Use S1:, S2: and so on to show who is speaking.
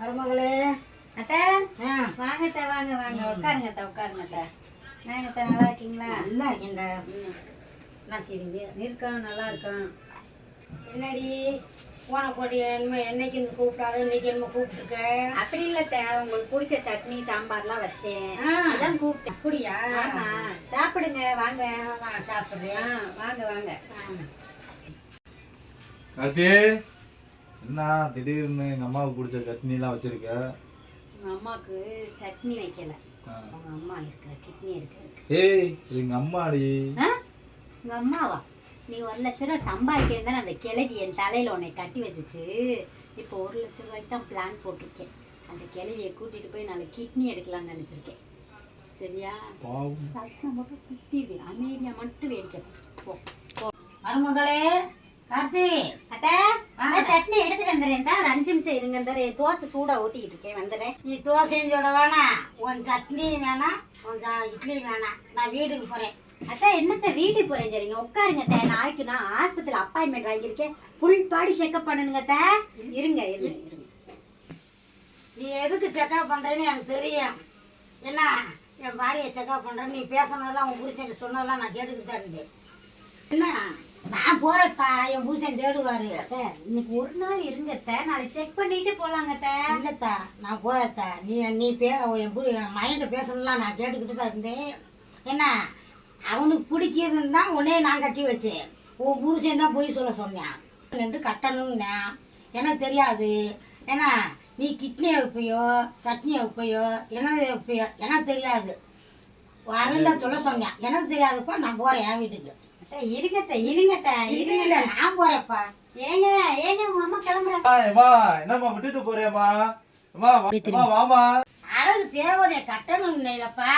S1: மருமகளே.
S2: அத்தை
S1: ஆ.
S2: வாங்க வாங்க. வாங்க உட்காருங்க அத்தை உட்காருங்க அத்தை. நாங்க அத்தை நல்லா இருக்கீங்களா?
S1: நல்லா இருக்கேன்டா.
S2: ம்.
S1: என்ன செய்றீங்க?
S2: இருக்கோம் நல்லா இருக்கோம்
S1: என்னடி? போன போட்டி என்ன என்னைக்கு இந்த கூப்பிடாத இன்னைக்கு என்ன கூப்பிட்டுருக்க?
S2: அப்படி இல்ல அத்தை. உங்களுக்கு பிடிச்ச சட்னி சாம்பார்லாம் வச்சேன். அதான் கூப்பிட்டேன்.
S1: அப்படியா?
S2: ஆமா. சாப்பிடுங்க வாங்க.
S1: நான் சாப்பிட்றேன்
S2: ஆ, வாங்க வாங்க.
S3: கார்த்தி? என்ன திடீர்னு எங்கள் அம்மாவுக்கு பிடிச்ச சட்னிலாம் வச்சிருக்க?
S2: உங்க அம்மாவுக்கு சட்னி வைக்கல.
S3: ஆ.
S2: உங்க அம்மா இருக்கிற கிட்னி இருக்கு
S3: ஏய் இது எங்கள் அம்மாடி?
S2: உங்க அம்மாவா? நீ ஒரு லட்ச ரூபா சம்பாதிக்கிறேன் அந்த கிழவி என் தலையில உன்னை கட்டி வச்சுச்சு. இப்போ ஒரு லட்ச ரூபாய்க்கு தான் பிளான் போட்டிருக்கேன். அந்த கிழவியை கூட்டிட்டு போய் நாளைக்கு கிட்னி எடுக்கலாம்னு நினைச்சிருக்கேன். சரியா? சத்தம் மட்டும் குத்திடுவேன் அமைதியா மட்டும் போ. போ.
S1: மருமகளே கார்த்தி
S2: அத்தை. அந்த சட்னி எடுத்துட்டு வந்துடுறேன். தான் ஒரு அஞ்சு நிமிஷம் இருங்க. தோசை சூடா ஊத்திக்கிட்டு இருக்கேன். வந்துடுறேன்
S1: நீ தோசையும் சுட வேணாம் உன் சட்னியும் வேணாம் உன் இட்லியும் வேணாம் நான் வீட்டுக்கு போகிறேன்
S2: அத்தை என்னத்த வீட்டுக்கு போறேன் சரிங்க உட்காருங்க அத்தை. நாளைக்கு நான் ஆஸ்பத்திரி அப்பாயின்மெண்ட் வாங்கியிருக்கேன். ஃபுல் பாடி செக்அப் பண்ணணுங்க இருங்க இருங்க இருங்க.
S1: நீ எதுக்கு செக்அப் பண்ணுறேன்னு எனக்கு தெரியும். என்ன? என் பாடியை செக்அப் பண்ணுறேன் நீ பேசுனதெல்லாம் உன் புருஷன் சொன்னதெல்லாம் நான் கேட்டுக்கிட்டு தான் இருந்தேன். என்ன? நான் போகிறப்பா என் பூசன் தேடுவார்.
S2: இன்னைக்கு ஒரு நாள் இருங்க அத்தை. நாளைக்கு செக் பண்ணிட்டு போலாங்க
S1: இல்லத்தா. நான் போகிறத்தா நீ நீ பே என் புரு மைண்ட பேசணும்லாம் நான் கேட்டுக்கிட்டு தான் இருந்தேன். என்ன? அவனுக்கு பிடிக்கிறதுன்னு தான் உடனே நான் கட்டி வச்சேன். உன் புருஷன் தான் போய் சொல்ல சொன்னேன். நின்று கட்டணும்னா எனக்கு தெரியாது. ஏன்னா நீ கிட்னி வைப்பையோ சட்னி வைப்பையோ என்னது வைப்பையோ எனக்கு தெரியாது. அவன் தான் சொல்ல சொன்னேன். எனக்கு தெரியாதுப்பா நான் போகிறேன் என் வீட்டுக்கு.
S2: அத்தை, இருங்க அத்தை, இருங்க
S1: நான் போகிறேன்ப்பா
S2: ஏங்க ஏங்க உங்க அம்மா
S3: ஏம்மா என்னம்மா விட்டுட்டு போறியம்மா? அம்மா வா- அம்மா, வாம்மா.
S1: அழகு தேவதையை கட்டணும் இல்லைப்பா